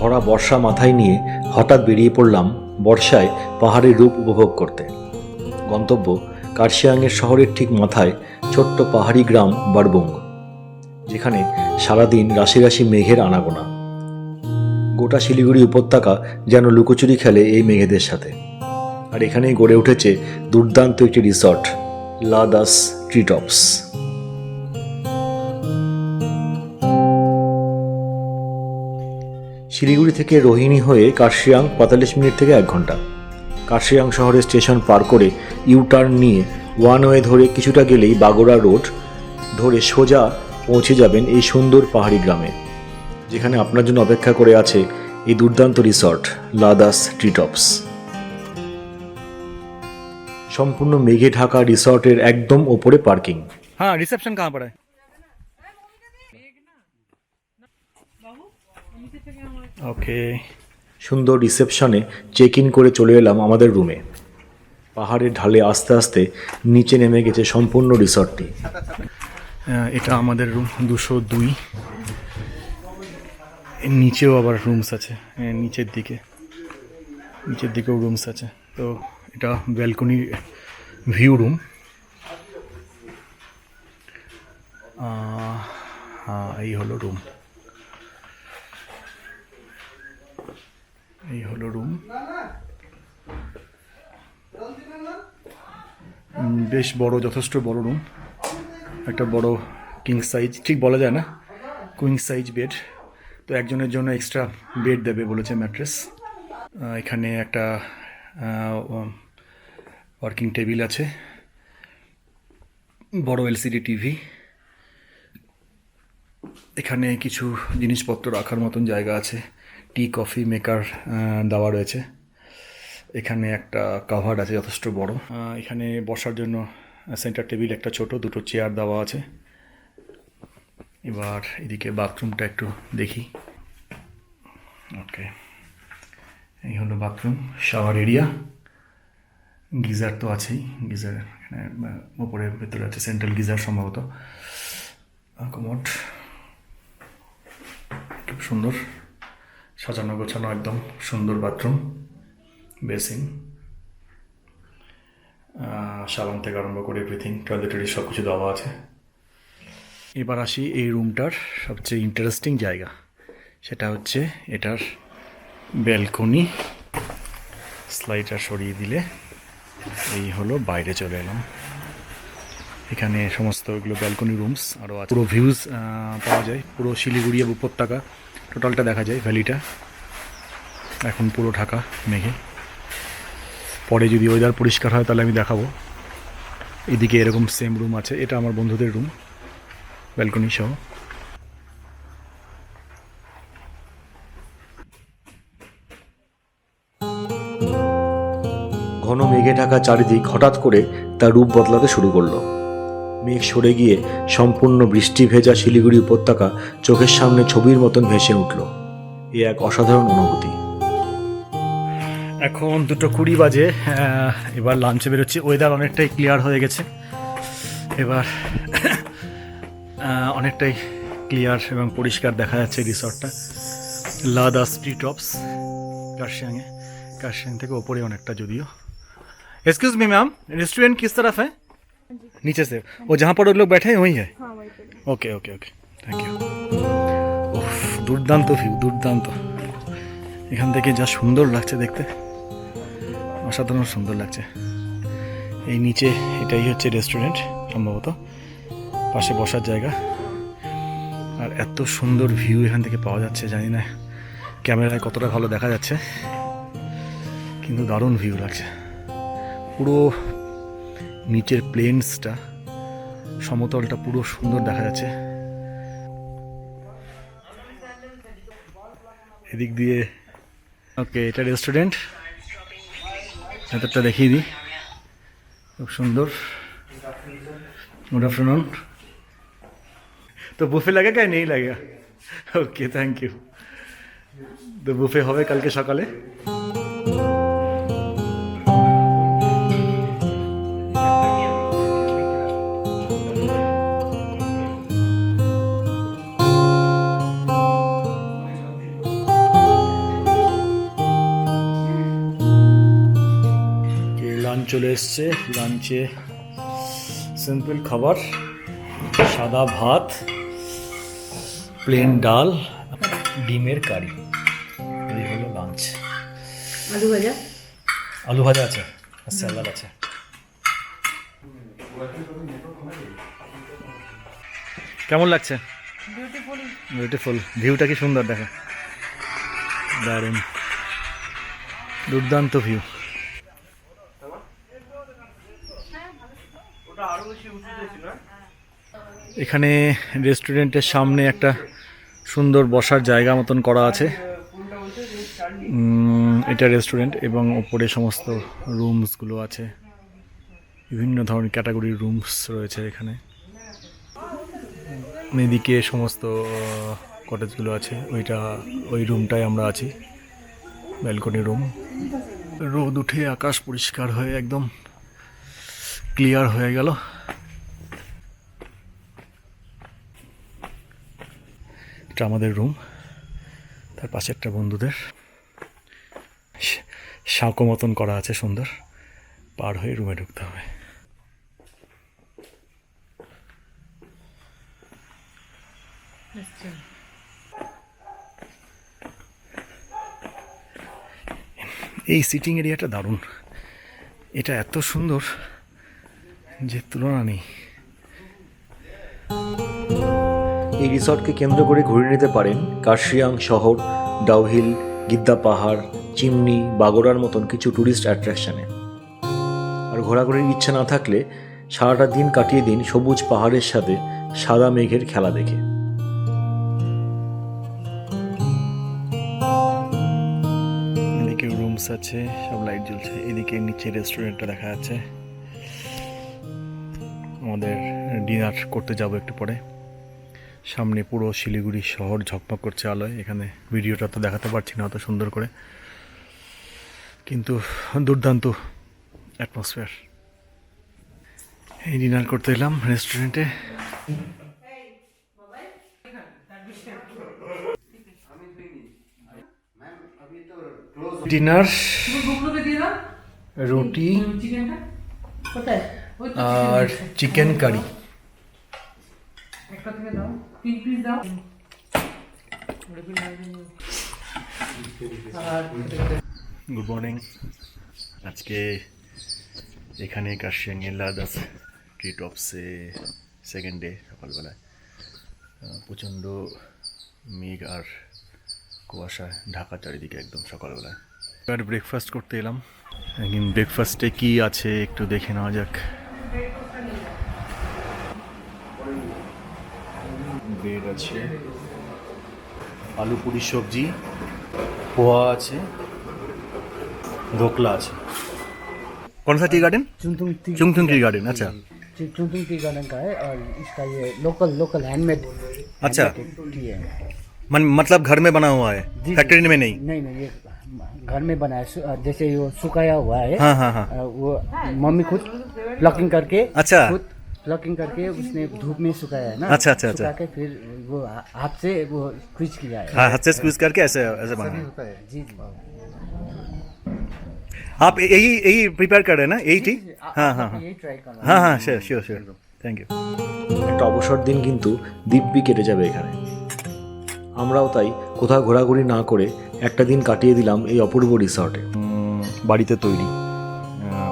ভরা বর্ষা মাথায় নিয়ে হঠাৎ বেরিয়ে পড়লাম বর্ষায় পাহাড়ের রূপ উপভোগ করতে। গন্তব্য কার্শিয়াংয়ের শহরের ঠিক মাথায় ছোট্ট পাহাড়ি গ্রাম বারবুং যেখানে সারাদিন রাশি রাশি মেঘের আনাগোনা। গোটা শিলিগুড়ি উপত্যকা যেন লুকোচুরি খেলে এই মেঘেদের সাথে। আর এখানেই গড়ে উঠেছে দুর্দান্ত একটি রিসর্ট, লাদাস ট্রিটপস। শিলিগুড়ি থেকে রোহিণী হয়ে কার্শিয়াং পঁয়তাল্লিশ মিনিট থেকে এক ঘণ্টা। কার্শিয়াং শহরের স্টেশন পার করে ইউটার্ন নিয়ে ওয়ান ওয়ে ধরে কিছুটা গেলেই বাগোড়া রোড ধরে সোজা পৌঁছে যাবেন এই সুন্দর পাহাড়ি গ্রামে, যেখানে আপনার জন্য অপেক্ষা করে আছে এই দুর্দান্ত রিসর্ট, লাদাস ট্রিটপস। সম্পূর্ণ মেঘে ঢাকা রিসর্টের একদম ওপরে পার্কিং। হ্যাঁ রিসেপশন কাহা পড়ায় ওকে সুন্দর রিসেপশনে চেক ইন করে চলে এলাম আমাদের রুমে। পাহাড়ের ঢালে আস্তে আস্তে নিচে নেমে গেছে সম্পূর্ণ রিসর্টটি। এটা আমাদের রুম দুশো দুই। নিচেও আবার রুমস আছে নিচের দিকে। নিচের দিকেও রুমস আছে। তো এটা ব্যালকনি ভিউ রুম এই হলো রুম এই হলো রুম বেশ বড়, যথেষ্ট বড় রুম একটা বড় কিং সাইজ ঠিক বলা যায় না? কুইং সাইজ বেড তো একজনের জন্য এক্সট্রা বেড দেবে বলেছে ম্যাট্রেস এখানে একটা ওয়ার্কিং টেবিল আছে। বড় এলসিডি টিভি এখানে কিছু জিনিসপত্র রাখার মতন জায়গা আছে। টি কফি মেকার দেওয়া রয়েছে। এখানে একটা কাভার আছে, যথেষ্ট বড়। এখানে বসার জন্য সেন্টার টেবিল একটা ছোট, দুটো চেয়ার দেওয়া আছে। এবার এদিকে বাথরুমটা একটু দেখি। ওকে এই হলো বাথরুম শাওয়ার এরিয়া গিজার তো আছেই, গিজার এখানে উপরে ভেতরে আছে সেন্ট্রাল গিজার সম্ভবত। কমট খুব সুন্দর। সাজানো গোছানো একদম সুন্দর বাথরুম, বেসিন সাবান থেকে আরম্ভ করে এভরিথিং টয়লেটারি সব কিছু দেওয়া আছে। এবার আসি এই রুমটার সবচেয়ে ইন্টারেস্টিং জায়গা। সেটা হচ্ছে এটার ব্যালকনি স্লাইডার সরিয়ে দিলে এই হলো বাইরে চলে এলাম। এখানে সমস্ত এগুলো ব্যালকনি রুমস আরও পুরো ভিউজ পাওয়া যায়। পুরো শিলিগুড়ি উপত্যকা। টোটালটা দেখা যায়, ভ্যালিটা। এখন পুরো ঢাকা মেঘে। পরে যদি ওয়েদার পরিষ্কার হয়, তাহলে আমি দেখাবো। এদিকে এরকম সেম রুম আছে, এটা আমার বন্ধুদের রুম ব্যালকনি সহ। ঘন মেঘে ঢাকা চারিদিক হঠাৎ করে তার রূপ বদলাতে শুরু করল। মেঘ সরে গিয়ে সম্পূর্ণ বৃষ্টি ভেজা শিলিগুড়ি উপত্যকা চোখের সামনে ছবির মতন ভেসে উঠল। এ এক অসাধারণ অনুভূতি। এখন দুটো কুড়ি বাজে এবার লাঞ্চে বেরোচ্ছি। ওয়েদার অনেকটাই ক্লিয়ার হয়ে গেছে। এবার অনেকটাই ক্লিয়ার এবং পরিষ্কার দেখা যাচ্ছে রিসর্টটা লাদা স্ট্রি টপস কার্শিয়াংয়ে কার্শিয়াং থেকে ওপরে অনেকটা যদিও। এক্সকিউজ মি ম্যাম রেস্টুরেন্ট কিস তরফ হ্যাঁ नीचे से वो जहाँ पर वो लोग बैठे हैं वही है okay okay okay thank you দুর্দান্ত ভিউ দুর্দান্ত এখান থেকে যা সুন্দর লাগছে দেখতে অসাধারণ সুন্দর লাগছে এই নিচে এটাই হচ্ছে রেস্টুরেন্ট সম্ভবত পাশে বসার জায়গা আর এত সুন্দর ভিউ এখান থেকে পাওয়া যাচ্ছে জানি না ক্যামেরায় কতটা ভালো দেখা যাচ্ছে কিন্তু দারুণ ভিউ লাগছে পুরো নিচের প্লেনসটা সমতলটা পুরো সুন্দর দেখা যাচ্ছে। এদিক দিয়ে, ওকে, এটা রেস্টুরেন্ট ভেতরটা দেখিয়ে দিই। খুব সুন্দর। গুড আফটারনুন তো বুফে লাগে কে নেই লাগে? ওকে থ্যাংক ইউ তো বুফে হবে কালকে সকালে। চলে এসছে লাঞ্চে সিম্পল খাবার সাদা ভাত প্লেন ডাল ডিমের কারি। এই হলো লাঞ্চ আলু ভাজা? আলু ভাজা আছে আর স্যালাড আছে। কেমন লাগছে? বিউটিফুল ভিউটা কি সুন্দর দেখো। দারুণ। দুর্দান্ত ভিউ এখানে রেস্টুরেন্টের সামনে একটা সুন্দর বসার জায়গা মতন করা আছে। উম, এটা রেস্টুরেন্ট এবং ওপরে সমস্ত রুমসগুলো আছে। বিভিন্ন ধরনের ক্যাটাগরির রুমস রয়েছে এখানে। এদিকে সমস্ত কটেজগুলো আছে। ওইটা ওই রুমটায় আমরা আছি। Balcony room. রোদ উঠে আকাশ পরিষ্কার হয়ে একদম ক্লিয়ার হয়ে গেল। এটা আমাদের রুম তার পাশে একটা বন্ধুদের সাঁকো মতন করা আছে সুন্দর। পার হয়ে রুমে ঢুকতে হবে। এই সিটিং এরিয়াটা দারুণ। এটা এত সুন্দর। যে তুলনা নেই। এই রিসর্টকে কেন্দ্র করে ঘুরে নিতে পারেন কার্শিয়াং শহর ডাউহিল গিদ্দা পাহাড় চিমনি বাগোড়ার মতন কিছু ট্যুরিস্ট অ্যাট্রাকশনে। আর ঘোরাঘুরির ইচ্ছা না থাকলে সারাটা দিন কাটিয়ে দিন সবুজ পাহাড়ের সাথে সাদা মেঘের খেলা দেখে। এদিকে রুমস আছে সব লাইট জ্বলছে। এদিকে নিচে রেস্টুরেন্টটা দেখা যাচ্ছে। আমাদের ডিনার করতে যাব একটু পরে। সামনে পুরো শিলিগুড়ি শহর ঝকমক করছে আলোয়। এখানে ভিডিওটা তো দেখাতে পারছি না অত সুন্দর করে। কিন্তু দুর্দান্ত অ্যাটমসফিয়ার এই ডিনার করতে এলাম রেস্টুরেন্টে ডিনার, রুটি আর চিকেন কারি একটা থেকে দাও। তিন পিস দাও। গুড মর্নিং আজকে এখানে কাশিয়াঙ্গের লাদাস ট্রি টপসে সেকেন্ড ডে সকালবেলায়। প্রচণ্ড মেঘ আর কুয়াশা ঢাকা চারিদিকে একদম সকালবেলায়। এবার ব্রেকফাস্ট করতে এলাম। ব্রেকফাস্টে কি আছে একটু দেখে নেওয়া যাক। ব্রেড আছে আলু পুরি সবজি পোহা আছে ढोकला আছে कौन सा tea garden Chunthung tea Chungthung tea garden अच्छा चुनथुंग टी गार्डन का है और इसका ये लोकल लोकल हैंडमेड अच्छा टी है मन मतलब घर में बना हुआ है जी। फैक्ट्री में नहीं नहीं नहीं ये घर में बना है सु- जैसे वो सुखाया हुआ है हाँ हाँ हाँ अ, वो मम्मी खुद प्लकिंग करके अच्छा खुद प्लकिंग करके उसने धूप में सुखाया है ना अच्छा, अच्छा, अच्छा। सुखा के फिर वो हा- हाथ से वो क्विच किया है हाँ हाथ से स्क्वीज करके ऐसे ऐसे बना है जी जी आप यही यही प्रिपेयर कर रहे हैं ना यही टी आ- हाँ आप हाँ हाँ यही ट्राई करना हाँ हाँ sure sure sure thank you একটা অবসর দিন কিন্তু দিব্যি কেটে যাবে এখানে আমরাও তাই কোথাও ঘোরাঘুরি না করে একটা দিন কাটিয়ে দিলাম এই অপূর্ব রিসর্টে বাড়িতে তৈরি।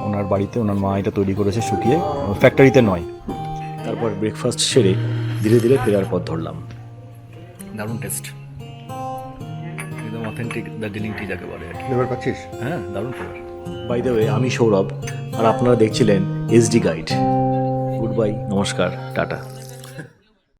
ওনার বাড়িতে ওনার মা এটা তৈরি করেছে শুকিয়ে ফ্যাক্টরিতে নয়। তারপর ব্রেকফাস্ট সেরে ধীরে ধীরে ফেরার পথ ধরলাম। দারুণ টেস্ট একদম অথেন্টিক দার্জিলিং টি যাকে বলে কি। ফ্লেভার পাচ্ছিস? হ্যাঁ দারুণ ফ্লেভার বাই দ্য ওয়ে আমি সৌরভ আর আপনারা দেখছিলেন এসডি গাইড গুড বাই নমস্কার টাটা।